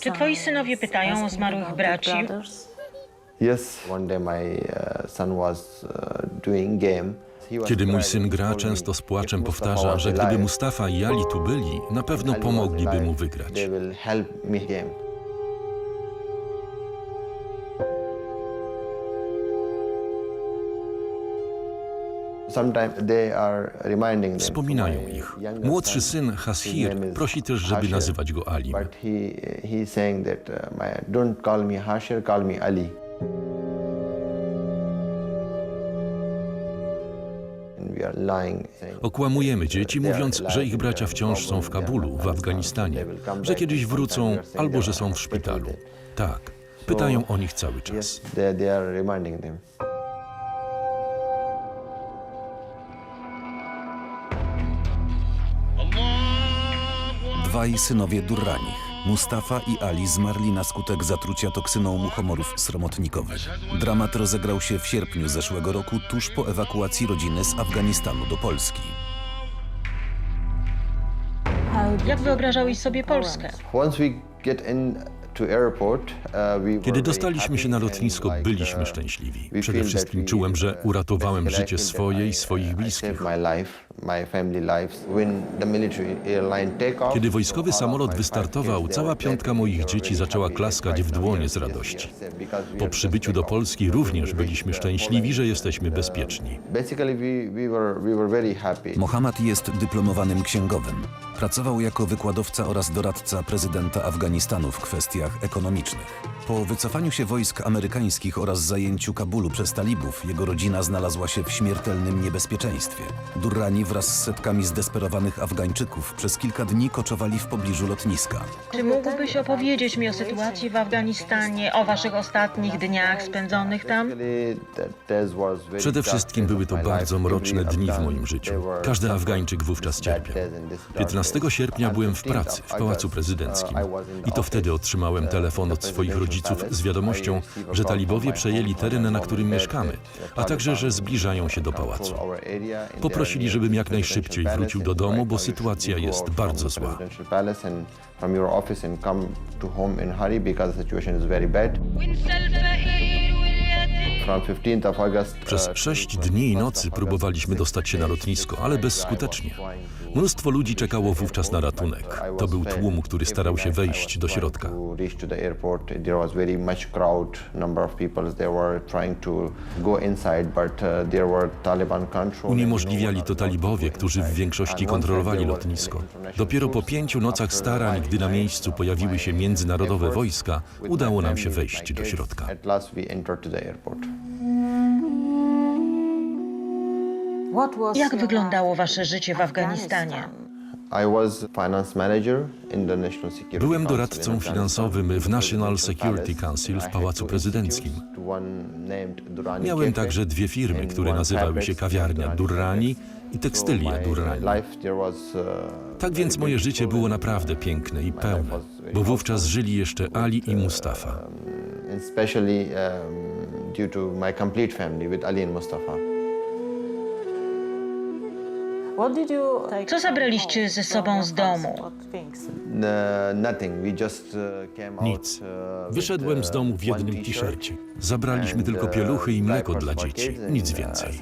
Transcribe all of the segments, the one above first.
Czy twoi synowie pytają o zmarłych braci? Yes. One day my son was doing game. He was Kiedy mój syn gra, często z płaczem powtarza, was że gdyby Mustafa i Ali tu byli, na pewno pomogliby mu wygrać. Wspominają ich. Młodszy syn Hashir prosi też, żeby nazywać go Alim. Ali. Okłamujemy dzieci, mówiąc, że ich bracia wciąż są w Kabulu, w Afganistanie, że kiedyś wrócą albo że są w szpitalu. Tak, pytają o nich cały czas. Dwaj synowie Durranich, Mustafa i Ali, zmarli na skutek zatrucia toksyną muchomorów sromotnikowych. Dramat rozegrał się w sierpniu zeszłego roku, tuż po ewakuacji rodziny z Afganistanu do Polski. Jak wyobrażałeś sobie Polskę? Once we get in uh, Kiedy dostaliśmy się na lotnisko, byliśmy uh, szczęśliwi. Przede wszystkim czułem, że uh, uratowałem życie swoje I, swoich bliskich. Kiedy wojskowy samolot wystartował, cała piątka moich dzieci zaczęła klaskać w dłonie z radości. Po przybyciu do. Polski również byliśmy szczęśliwi, że jesteśmy bezpieczni. Mohammad jest dyplomowanym księgowym. Pracował jako wykładowca oraz doradca prezydenta Afganistanu w kwestiach ekonomicznych. Po wycofaniu się wojsk amerykańskich oraz zajęciu Kabulu przez talibów, jego rodzina znalazła się w śmiertelnym niebezpieczeństwie. Durrani wraz z setkami zdesperowanych Afgańczyków przez kilka dni koczowali w pobliżu lotniska. Czy mógłbyś opowiedzieć mi o sytuacji w Afganistanie, o waszych ostatnich dniach spędzonych tam? Przede wszystkim były to bardzo mroczne dni w moim życiu. Każdy Afgańczyk wówczas cierpiał. days and these dark 15 days. sierpnia byłem w 15th pracy w Pałacu Prezydenckim I to wtedy otrzymałem uh, telefon od swoich rodziców z wiadomością, że talibowie przejęli teren, na którym mieszkamy, a także, że zbliżają się do pałacu. Poprosili, żebym jak najszybciej wrócił do domu, bo sytuacja jest bardzo zła. presidential palace and from your office and come to home in hurry because the situation is very bad. Przez sześć dni i 21st nocy próbowaliśmy dostać się na lotnisko, ale bezskutecznie. Mnóstwo ludzi czekało wówczas na ratunek. To był tłum, który starał się wejść do środka. Uniemożliwiali to talibowie, którzy w większości kontrolowali lotnisko. Dopiero po pięciu nocach starań, gdy na miejscu pojawiły się międzynarodowe wojska, udało nam się wejść do środka. Jak wyglądało wasze życie w Afganistanie? Byłem doradcą finansowym w National Security. Council w Pałacu Prezydenckim. Miałem także dwie firmy, które nazywały się kawiarnia Durrani i tekstylia Durrani. uh, Tak więc moje życie było naprawdę piękne i pełne, bo wówczas żyli jeszcze Ali i Mustafa. and especially um, due to my complete family with Ali and Mustafa. Co zabraliście ze sobą z domu? Nothing. We just uh. Nic. uh, Wyszedłem z uh, domu w jednym t-shircie. Zabraliśmy tylko pieluchy i mleko dla dzieci, nic więcej.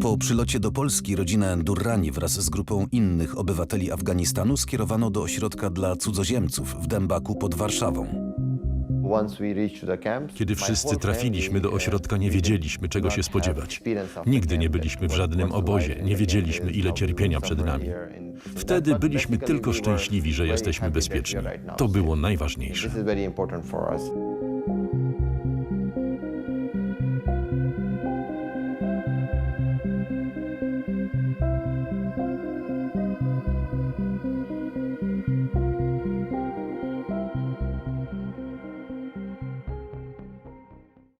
Po przylocie do Polski rodzinę Durrani wraz z grupą innych obywateli Afganistanu skierowano do ośrodka dla cudzoziemców w Dębaku pod Warszawą. Kiedy wszyscy trafiliśmy do ośrodka, nie wiedzieliśmy, czego się spodziewać. Nigdy nie byliśmy w żadnym obozie, nie wiedzieliśmy, ile cierpienia przed nami. Wtedy byliśmy tylko szczęśliwi, że jesteśmy bezpieczni. To było najważniejsze.